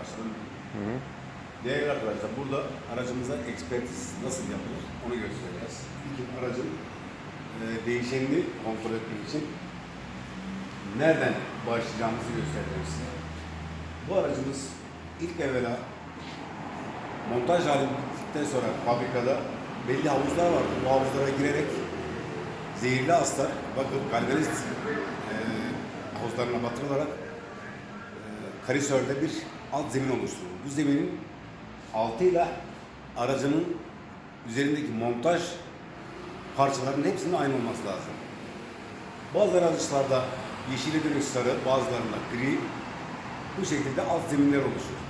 başladım. Değerli arkadaşlar burada aracımıza ekspertiz nasıl yapılır onu göstereceğiz. İlk aracın e, değişenini kontrol etmek için nereden başlayacağımızı göstereceğim size. Bu aracımız ilk evvela montaj hali bittikten sonra fabrikada belli havuzlar vardı. Bu havuzlara girerek zehirli astar, bakın galvanist e, havuzlarına batırılarak e, karisörde bir alt zemin oluşturulur. Bu zeminin altıyla aracının üzerindeki montaj parçalarının hepsinin aynı olması lazım. Bazı araçlarda yeşili dönük sarı, bazılarında gri bu şekilde alt zeminler oluşur.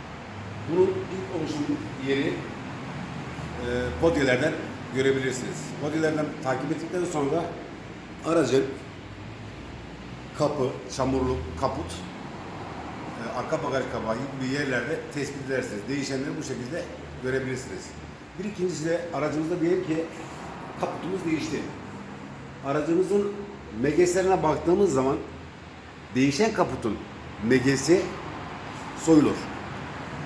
Bunun ilk oluşum yeri e, podyelerden görebilirsiniz. Podyelerden takip ettikten sonra aracın kapı, çamurlu kaput, arka bagaj kapağı gibi yerlerde tespit edersiniz. Değişenleri bu şekilde görebilirsiniz. Bir ikincisi de aracımızda diyelim ki kaputumuz değişti. Aracımızın megeslerine baktığımız zaman değişen kaputun megesi soyulur.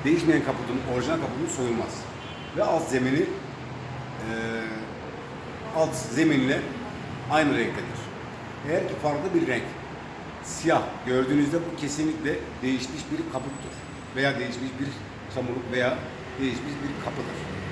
Değişmeyen kaputun, orijinal kaputun soyulmaz. Ve alt zemini eee, alt zeminle aynı renktedir. Eğer ki farklı bir renk, siyah gördüğünüzde bu kesinlikle değişmiş bir kaputtur. Veya değişmiş bir çamurluk veya değişmiş bir kapıdır.